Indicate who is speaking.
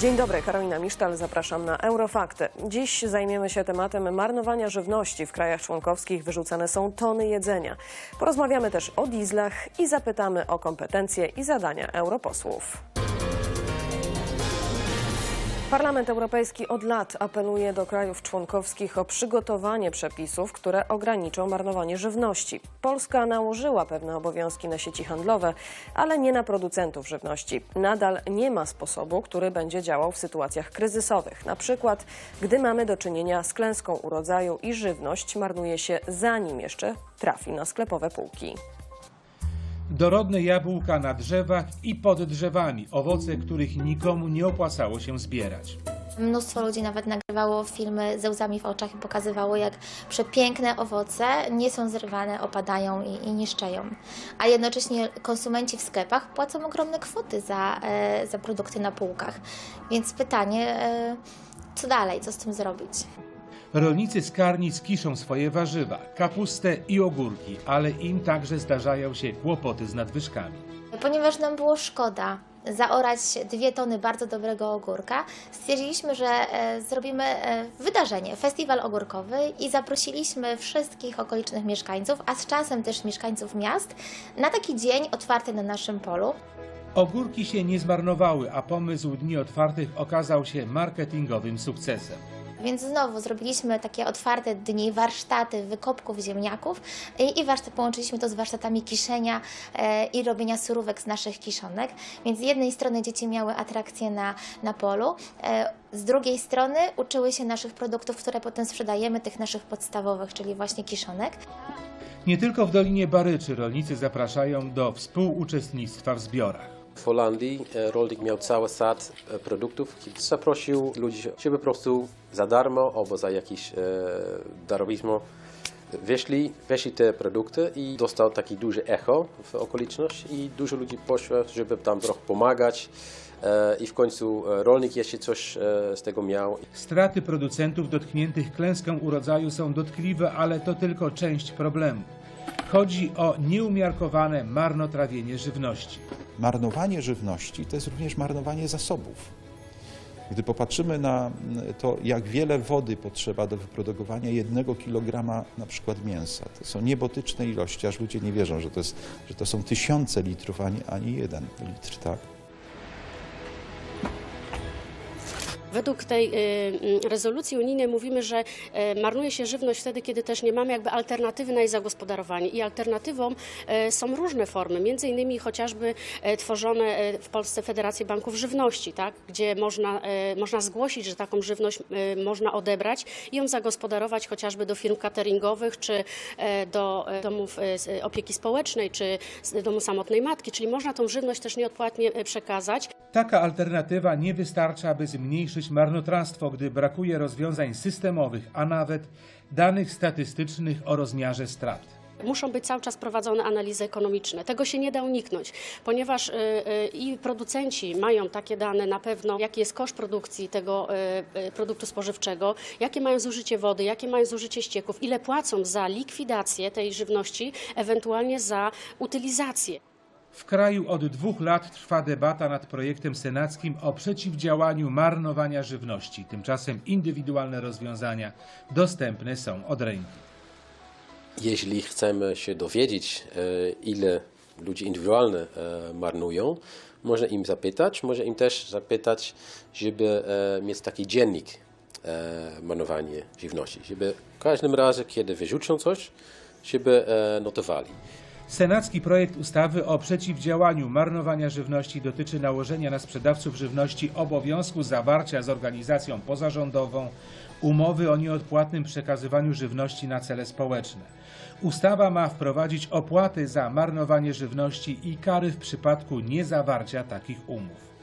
Speaker 1: Dzień dobry, Karolina Misztal, zapraszam na Eurofakty. Dziś zajmiemy się tematem marnowania żywności. W krajach członkowskich wyrzucane są tony jedzenia. Porozmawiamy też o dieslach i zapytamy o kompetencje i zadania europosłów. Parlament Europejski od lat apeluje do krajów członkowskich o przygotowanie przepisów, które ograniczą marnowanie żywności. Polska nałożyła pewne obowiązki na sieci handlowe, ale nie na producentów żywności. Nadal nie ma sposobu, który będzie działał w sytuacjach kryzysowych. Na przykład, gdy mamy do czynienia z klęską urodzaju i żywność marnuje się zanim jeszcze trafi na sklepowe półki.
Speaker 2: Dorodne jabłka na drzewach i pod drzewami, owoce, których nikomu nie opłacało się zbierać.
Speaker 3: Mnóstwo ludzi nawet nagrywało filmy ze łzami w oczach i pokazywało, jak przepiękne owoce nie są zrywane, opadają i, i niszczeją. A jednocześnie konsumenci w sklepach płacą ogromne kwoty za, e, za produkty na półkach. Więc pytanie, e, co dalej, co z tym zrobić?
Speaker 2: Rolnicy z Karnic kiszą swoje warzywa, kapustę i ogórki, ale im także zdarzają się kłopoty z nadwyżkami.
Speaker 3: Ponieważ nam było szkoda zaorać dwie tony bardzo dobrego ogórka, stwierdziliśmy, że e, zrobimy e, wydarzenie, festiwal ogórkowy i zaprosiliśmy wszystkich okolicznych mieszkańców, a z czasem też mieszkańców miast, na taki dzień otwarty na naszym polu.
Speaker 2: Ogórki się nie zmarnowały, a pomysł Dni Otwartych okazał się marketingowym sukcesem.
Speaker 3: Więc znowu zrobiliśmy takie otwarte dni, warsztaty wykopków ziemniaków i, i warsztat, połączyliśmy to z warsztatami kiszenia e, i robienia surówek z naszych kiszonek. Więc z jednej strony dzieci miały atrakcje na, na polu, e, z drugiej strony uczyły się naszych produktów, które potem sprzedajemy, tych naszych podstawowych, czyli właśnie kiszonek.
Speaker 2: Nie tylko w Dolinie Baryczy rolnicy zapraszają do współuczestnictwa w zbiorach.
Speaker 4: W Holandii e, rolnik miał cały sad e, produktów i zaprosił ludzi, żeby po prostu za darmo albo za jakieś e, darowizmo weszli, weszli te produkty i dostał taki duży echo w okoliczność i dużo ludzi poszło, żeby tam trochę pomagać i w końcu rolnik jeszcze coś z tego miał.
Speaker 2: Straty producentów dotkniętych klęską urodzaju są dotkliwe, ale to tylko część problemu. Chodzi o nieumiarkowane marnotrawienie żywności.
Speaker 5: Marnowanie żywności to jest również marnowanie zasobów. Gdy popatrzymy na to, jak wiele wody potrzeba do wyprodukowania jednego kilograma na przykład mięsa, to są niebotyczne ilości, aż ludzie nie wierzą, że to, jest, że to są tysiące litrów, ani, ani jeden litr, tak?
Speaker 6: Według tej y, y, rezolucji unijnej mówimy, że y, marnuje się żywność wtedy, kiedy też nie mamy jakby alternatywy na jej zagospodarowanie. I alternatywą y, są różne formy, między innymi chociażby tworzone w Polsce Federacje Banków Żywności, tak? gdzie można, można zgłosić, że taką żywność można odebrać i ją zagospodarować chociażby do firm cateringowych, czy do domów opieki społecznej, czy domu samotnej matki, czyli można tą żywność też nieodpłatnie przekazać.
Speaker 2: Taka alternatywa nie wystarcza, aby zmniejszyć marnotrawstwo, gdy brakuje rozwiązań systemowych, a nawet danych statystycznych o rozmiarze strat.
Speaker 6: Muszą być cały czas prowadzone analizy ekonomiczne. Tego się nie da uniknąć, ponieważ y, y, i producenci mają takie dane na pewno, jaki jest koszt produkcji tego y, produktu spożywczego, jakie mają zużycie wody, jakie mają zużycie ścieków, ile płacą za likwidację tej żywności, ewentualnie za utylizację.
Speaker 2: W kraju od dwóch lat trwa debata nad projektem senackim o przeciwdziałaniu marnowania żywności. Tymczasem indywidualne rozwiązania dostępne są od ręki.
Speaker 4: Jeśli chcemy się dowiedzieć, e, ile ludzi indywidualnie e, marnują, można im zapytać, może im też zapytać, żeby e, mieć taki dziennik marnowania żywności, żeby w każdym razie, kiedy wyrzucą coś, żeby notowali.
Speaker 2: Senacki projekt ustawy o przeciwdziałaniu marnowania żywności dotyczy nałożenia na sprzedawców żywności obowiązku zawarcia z organizacją pozarządową umowy o nieodpłatnym przekazywaniu żywności na cele społeczne. Ustawa ma wprowadzić opłaty za marnowanie żywności i kary w przypadku niezawarcia takich umów.